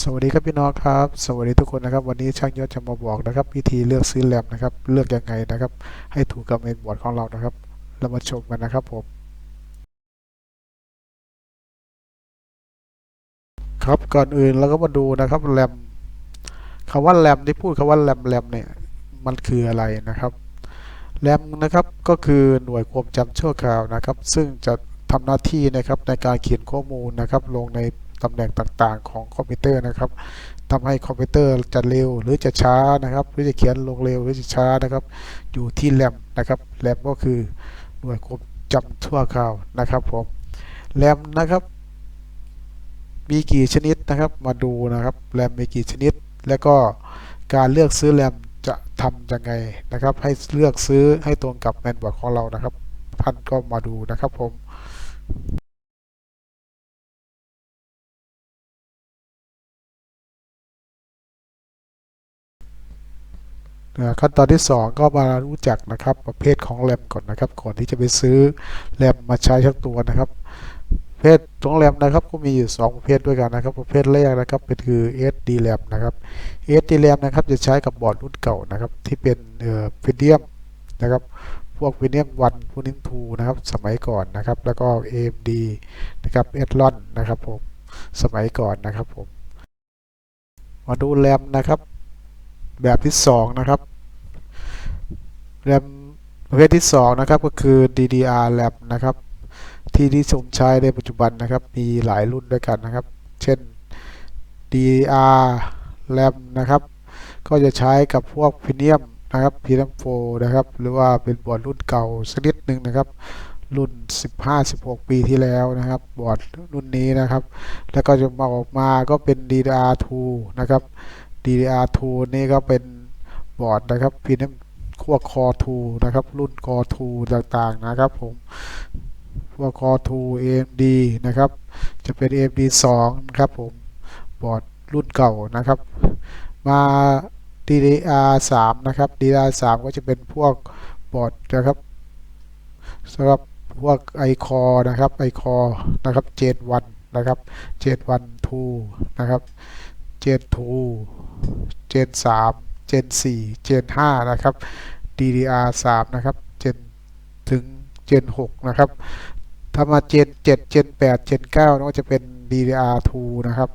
สวัสดีครับพี่น้องครับ สวัสดีทุกคนนะครับ วันนี้ช่างยศจะมาบอกนะครับ วิธีเลือกซื้อแรมนะครับ เลือกยังไงนะครับ ให้ถูกกับเมนบอร์ดของเรานะครับ เรามาชมกันนะครับผมครับก่อนอื่นเราก็มาดูนะครับแรมคำว่าแรมที่พูดคำว่าแรมแรมเนี่ยมันคืออะไรนะครับแรมนะครับก็คือหน่วยความจำชั่วคราวนะครับ ซึ่งจะทำหน้าที่นะครับในการเขียนข้อมูลนะครับลงใน ตำแหน่งต่างๆ ของคอมพิวเตอร์นะครับทำให้คอมพิวเตอร์จะเร็วหรือจะช้านะครับหรือจะเขียนลงเร็วหรือจะช้านะครับ อยู่ที่แรมนะครับแรมก็คือหน่วยความจำชั่วคราวนะครับผมแรมนะครับ มีกี่ชนิดนะครับมาดูนะครับแรมมีกี่ชนิด แล้วก็การเลือกซื้อแรมจะทำยังไงนะครับ ให้เลือกซื้อให้ตรงกับแมนบอร์ดของเรานะครับท่านก็มาดูนะครับผม ขั้นตอนที่ 2 ก็มารู้จักนะครับประเภทของแรมก่อนนะครับ ก่อนที่จะไปซื้อแรมมาใช้ทั้งตัวนะครับประเภทของแรมนะครับ ก็มีอยู่ 2 ประเภทด้วยกันนะครับ ประเภทแรกนะครับเป็นคือ SD RAM นะครับ SD RAM นะครับจะใช้กับบอร์ดรุ่นเก่านะครับ ที่เป็นเอ่อ Pentium นะครับพวก Pentium 1 Pentium 2นะครับ สมัยก่อนนะครับ แล้วก็ AMD นะครับ Athlon นะครับผม สมัยก่อนนะครับผม มาดูแรมนะครับ แบบที่ 2 นะครับแรมประเภทที่ 2 นะครับก็คือ DDR RAM นะครับ ที่ที่ชมใช้ในปัจจุบันนะครับ มีหลายรุ่นด้วยกันนะครับ เช่น DDR RAM นะครับ ก็จะใช้กับพวก Pentium นะครับ Pentium 4นะครับ หรือว่าเป็นบอร์ดรุ่นเก่าสักนิดหนึ่งนะครับ รุ่น 15-16 ปีที่แล้วนะครับ บอร์ดรุ่นนี้นะครับ แล้วก็จะมาออกมาก็เป็น DDR2 นะครับ DDR2 นี่ก็เป็นบอร์ดนะครับ Pentium พวก Core 2นะครับ รุ่น Core 2ต่างๆนะครับผมพวก Core 2 AMD นะครับ จะเป็น AMD 2นะครับผมบอร์ดรุ่นเก่านะครับ มา DDR 3นะครับ DDR 3ก็จะเป็นพวกบอร์ดนะครับสำหรับพวก iCore นะครับ iCore นะครับ Gen 1นะครับ Gen 1 2นะครับ Gen 2 Gen 3 Gen 4 Gen 5นะครับ DDR 3นะครับ Gen ถึง Gen 6นะครับ ถ้ามา Gen 7 Gen 8 Gen 9ก็จะเป็น DDR 2นะครับ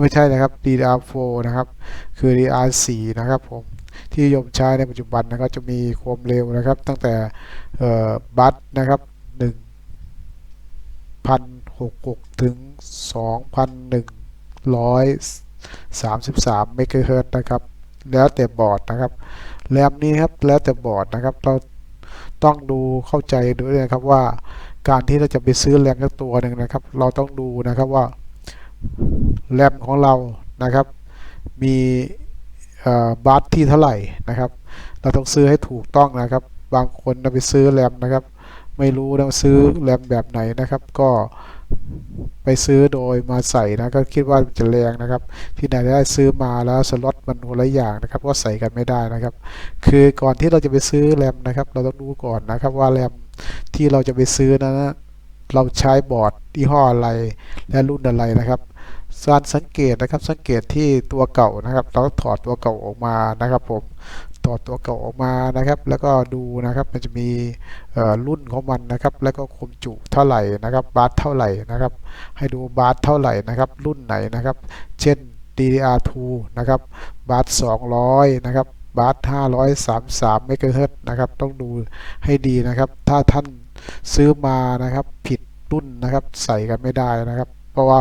ไม่ใช่นะครับ DDR 4นะครับ คือ DDR 4นะครับผม ที่นิยมใช้ในปัจจุบันนะครับจะมีความเร็วนะครับ ตั้งแต่บัสนะครับ1,066 ถึง 33 เมกะเฮิรตนะครับ แล้วแต่บอร์ดนะครับ แรมนี้ครับ แล้วแต่บอร์ดนะครับ เราต้องดูเข้าใจด้วยนะครับว่าการที่เราจะไปซื้อแรมสักตัวหนึ่งนะครับ เราต้องดูนะครับว่าแรมของเรานะครับ มีเอ่อบัสที่เท่าไหร่นะครับ เราต้องซื้อให้ถูกต้องนะครับ บางคนเราไปซื้อแรมนะครับ ไม่รู้นะว่าซื้อแรมแบบไหนนะครับ ก็ ไปซื้อโดยมาใส่นะก็คิดว่าจะแรงนะครับ ที่ไหนได้ซื้อมาแล้วสล็อตมันคนละอย่างนะครับก็ใส่กันไม่ได้นะครับ คือก่อนที่เราจะไปซื้อแรมนะครับ เราต้องดูก่อนนะครับว่าแรมที่เราจะไปซื้อนั้นนะเราใช้บอร์ดยี่ห้ออะไรและรุ่นอะไรนะครับการสังเกตนะครับสังเกตที่ตัวเก่านะครับ เราถอดตัวเก่าออกมานะครับผม ถอดตัวเก่าออกมานะครับ แล้วก็ดูนะครับมันจะมีรุ่นของมันนะครับ แล้วก็ความจุเท่าไหร่นะครับบาสเท่าไหร่นะครับ ให้ดูบาสเท่าไหร่นะครับ รุ่นไหนนะครับ เช่น DDR2 นะครับบาส200 นะครับบาส533เมกะเฮิรตนะครับ ต้องดูให้ดีนะครับ ถ้าท่านซื้อมานะครับผิดรุ่นนะครับใส่กันไม่ได้นะครับ เพราะว่า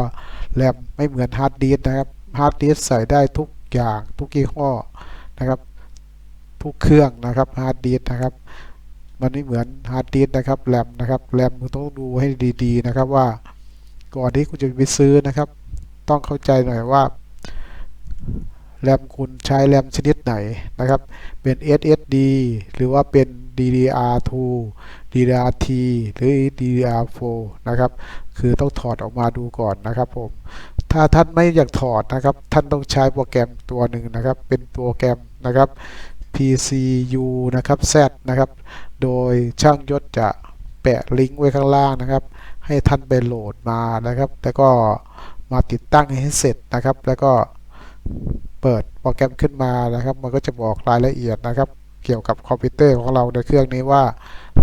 แรมไม่เหมือนฮาร์ดดิสก์นะครับฮาร์ดดิสก์ใส่ได้ทุกอย่างทุกยี่ห้อนะครับ ทุกเครื่องนะครับฮาร์ดดิสก์นะครับมันไม่เหมือนฮาร์ดดิสก์นะครับแรมนะครับแรมคุณต้องดูให้ดีๆนะครับว่าก่อนที่คุณจะไปซื้อนะครับ ต้องเข้าใจหน่อยว่าแรมคุณใช้แรมชนิดไหนนะครับ เป็น SSD หรือว่าเป็น DDR2 DDR-T หรือ DDR4 นะครับ คือต้องถอดออกมาดูก่อนนะครับผม ถ้าท่านไม่อยากถอดนะครับ ท่านต้องใช้โปรแกรมตัวหนึ่งนะครับ เป็นโปรแกรมนะครับ PCU นะครับ Z นะครับ โดยช่างยศจะแปะลิงก์ไว้ข้างล่างนะครับ ให้ท่านไปโหลดมานะครับ แล้วก็มาติดตั้งให้เสร็จนะครับ แล้วก็เปิดโปรแกรมขึ้นมานะครับ มันก็จะบอกรายละเอียดนะครับ เกี่ยวกับคอมพิวเตอร์ของเราในเครื่องนี้ว่า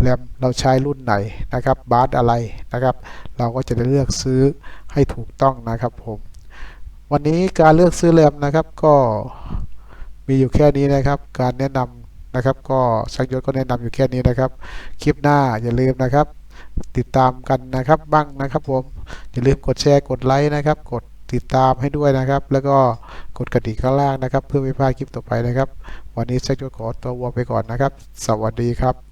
แรมเราใช้รุ่นไหนนะครับบาร์อะไรนะครับ เราก็จะได้เลือกซื้อให้ถูกต้องนะครับผม วันนี้การเลือกซื้อแรมนะครับก็ มีอยู่แค่นี้นะครับ การแนะนำนะครับ ก็สังยศก็แนะนำอยู่แค่นี้นะครับ คลิปหน้าอย่าลืมนะครับ ติดตามกันนะครับบ้างนะครับผมอย่าลืมกดแชร์กดไลค์นะครับ กดติดตามให้ด้วยนะครับ แล้วก็กดกระดิ่งข้างล่างนะครับ เพื่อไม่พลาดคลิปต่อไปนะครับ วันนี้สังยศขอตัววัวไปก่อนนะครับ สวัสดีครับ